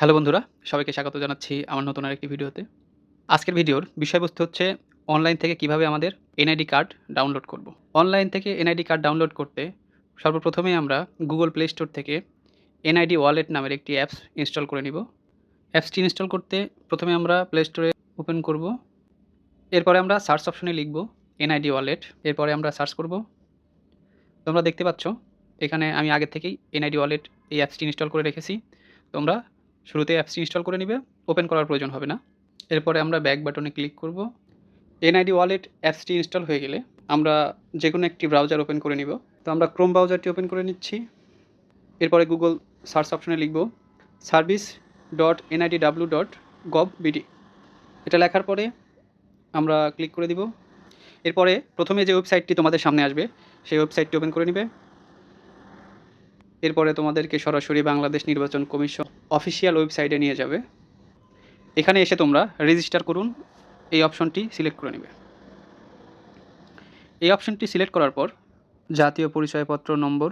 Hello বন্ধুরা, সবাইকে স্বাগত জানাচ্ছি আমার নতুন আরেকটি ভিডিওতে। আজকের ভিডিওর বিষয়বস্তু হচ্ছে অনলাইন থেকে কীভাবে আমাদের এনআইডি কার্ড ডাউনলোড করব। অনলাইন থেকে এনআইডি কার্ড ডাউনলোড করতে সর্বপ্রথমে আমরা গুগল প্লে স্টোর থেকে এনআইডি ওয়ালেট নামের একটি অ্যাপস ইনস্টল করে নিব। অ্যাপসটি ইনস্টল করতে প্রথমে আমরা প্লে স্টোরে ওপেন করব। এরপরে আমরা সার্চ অপশনে লিখব এনআইডি ওয়ালেট। এরপরে আমরা সার্চ করব। তোমরা দেখতে পাচ্ছ, এখানে আমি আগে থেকেই এনআইডি ওয়ালেট এই অ্যাপসটি ইনস্টল করে রেখেছি। তোমরা শুরুতে অ্যাপসটি ইনস্টল করে নিবে ওপেন করার প্রয়োজন হবে না। এরপরে আমরা ব্যাক বাটনে ক্লিক করব। এনআইডি ওয়ালেট অ্যাপসটি ইনস্টল হয়ে গেলে আমরা যে কোনো একটি ব্রাউজার ওপেন করে নিব। তো আমরা ক্রোম ব্রাউজারটি ওপেন করে নিচ্ছি। এরপরে গুগল সার্চ অপশনে লিখব service dot NID W dot gov BD এটা লেখার পরে আমরা ক্লিক করে দিব। এরপরে প্রথমে যে ওয়েবসাইটটি তোমাদের সামনে আসবে, সেই ওয়েবসাইটটি ওপেন করে নিবে। এরপরে তোমাদেরকে সরাসরি বাংলাদেশ নির্বাচন কমিশন অফিসিয়াল ওয়েবসাইটে নিয়ে যাবে। এখানে এসে তোমরা রেজিস্টার করুন, এই অপশনটি সিলেক্ট করে নেবে। এই অপশনটি সিলেক্ট করার পর জাতীয় পরিচয়পত্র নম্বর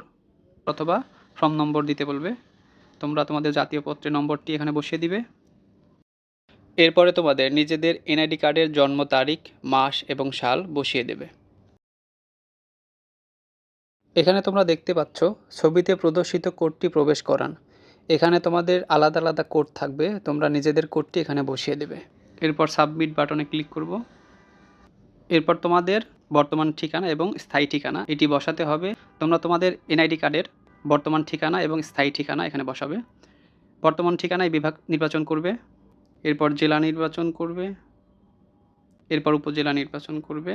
অথবা ফর্ম নম্বর দিতে বলবে। তোমরা তোমাদের জাতীয় পত্রের নম্বরটি এখানে বসিয়ে দিবে। এরপরে তোমাদের নিজেদের এনআইডি কার্ডের জন্ম তারিখ, মাস এবং সাল বসিয়ে দেবে। এখানে তোমরা দেখতে পাচ্ছ, ছবিতে প্রদর্শিত কোডটি প্রবেশ করান। এখানে তোমাদের আলাদা আলাদা কোড থাকবে, তোমরা নিজেদের কোডটি এখানে বসিয়ে দেবে। এরপর সাবমিট বাটনে ক্লিক করব। এরপর তোমাদের বর্তমান ঠিকানা এবং স্থায়ী ঠিকানা, এটি বসাতে হবে। তোমরা তোমাদের এনআইডি কার্ডের বর্তমান ঠিকানা এবং স্থায়ী ঠিকানা এখানে বসাবে। বর্তমান ঠিকানায় বিভাগ নির্বাচন করবে। এরপর জেলা নির্বাচন করবে। এরপর উপজেলা নির্বাচন করবে।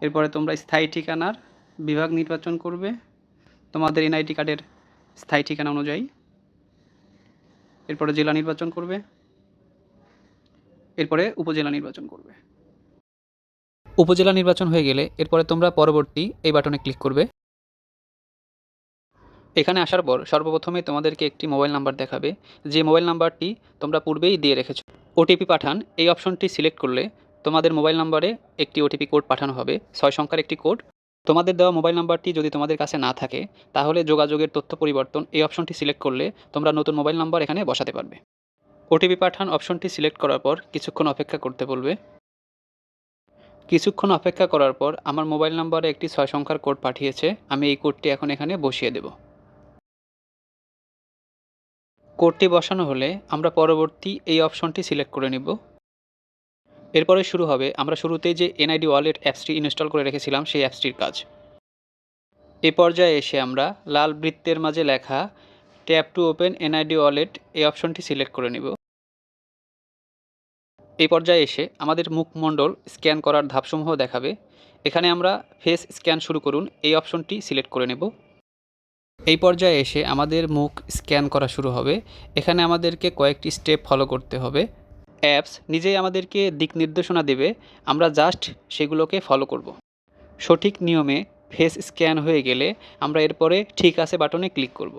এরপরে তোমরা স্থায়ী ঠিকানার বিভাগ নির্বাচন করবে। তোমাদের এনআইডি কার্ডের স্থায়ী ঠিকানা অনুযায়ী। এরপরে জেলা নির্বাচন করবে। এরপরে উপজেলা নির্বাচন করবে। উপজেলা নির্বাচন হয়ে গেলে এরপরে তোমরা পরবর্তী এই বাটনে ক্লিক করবে। এখানে আসার পর সর্বপ্রথমে তোমাদেরকে একটি মোবাইল নাম্বার দেখাবে। যে মোবাইল নাম্বারটি তোমরা পূর্বেই দিয়ে রেখেছো। ওটিপি পাঠান। এই অপশনটি সিলেক্ট করলে তোমাদের মোবাইল নাম্বারে একটি ওটিপি কোড পাঠানো হবে। ছয় সংখ্যার একটি কোড তোমাদের দেওয়া মোবাইল নাম্বারটি যদি তোমাদের কাছে না থাকে, তাহলে যোগাযোগের তথ্য পরিবর্তন এই অপশনটি সিলেক্ট করলে তোমরা নতুন মোবাইল নাম্বার এখানে বসাতে পারবে। ওটিপি পাঠান অপশনটি সিলেক্ট করার পর কিছুক্ষণ অপেক্ষা করতে বলবে। কিছুক্ষণ অপেক্ষা করার পর আমার মোবাইল নাম্বারে একটি ছয় সংখ্যার কোড পাঠিয়েছে, আমি এই কোডটি এখন এখানে বসিয়ে দেব। কোডটি বসানো হলে আমরা পরবর্তী এই অপশনটি সিলেক্ট করে নিব। এরপরে শুরু হবে, আমরা শুরুতেই যে এনআইডি ওয়ালেট অ্যাপসটি ইনস্টল করে রেখেছিলাম সেই অ্যাপসটির কাজ। এ পর্যায়ে এসে আমরা লাল বৃত্তের মাঝে লেখা tap to open NID wallet এই অপশনটি সিলেক্ট করে নিব। এই পর্যায়ে এসে আমাদের মুখমণ্ডল স্ক্যান করার ধাপসমূহ দেখাবে। এখানে আমরা ফেস স্ক্যান শুরু করুন, এই অপশনটি সিলেক্ট করে নেব। এই পর্যায়ে এসে আমাদের মুখ স্ক্যান করা শুরু হবে। এখানে আমাদেরকে কয়েকটি স্টেপ ফলো করতে হবে। অ্যাপস নিজেই আমাদেরকে দিক নির্দেশনা দেবে, আমরা জাস্ট সেগুলোকে ফলো করব। সঠিক নিয়মে ফেস স্ক্যান হয়ে গেলে আমরা এরপরে ঠিক আছে বাটনে ক্লিক করব।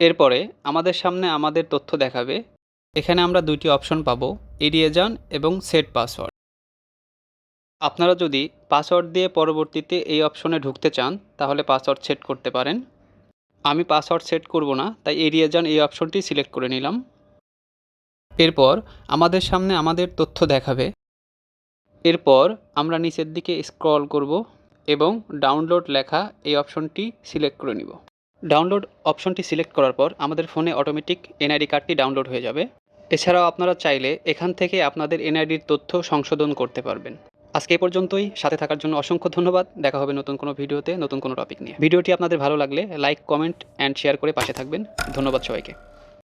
এরপরে আমাদের সামনে আমাদের তথ্য দেখাবে এখানে আমরা দুইটি অপশন পাবো এড়িয়ে যান এবং সেট পাসওয়ার্ড আপনারা যদি পাসওয়ার্ড দিয়ে পরবর্তীতে এই অপশনে ঢুকতে চান, তাহলে পাসওয়ার্ড সেট করতে পারেন আমি পাসওয়ার্ড সেট করব না, তাই এড়িয়ে যান এই অপশনটি সিলেক্ট করে নিলাম। এরপর আমাদের সামনে আমাদের তথ্য দেখাবে। এরপর আমরা নিচের দিকে স্ক্রল করব এবং ডাউনলোড লেখা এই অপশনটি সিলেক্ট করে নিব। ডাউনলোড অপশনটি সিলেক্ট করার পর আমাদের ফোনে অটোমেটিক এনআইডি কার্ডটি ডাউনলোড হয়ে যাবে। এছাড়াও আপনারা চাইলে এখান থেকে আপনাদের এনআইডির তথ্য সংশোধন করতে পারবেন। আজকে এই পর্যন্তই। সাথে থাকার জন্য অসংখ্য ধন্যবাদ। দেখা হবে নতুন কোনো ভিডিওতে, নতুন কোনো টপিক নিয়ে। ভিডিওটি আপনাদের ভালো লাগলে লাইক কমেন্ট অ্যান্ড শেয়ার করে পাশে থাকবেন। ধন্যবাদ সবাইকে।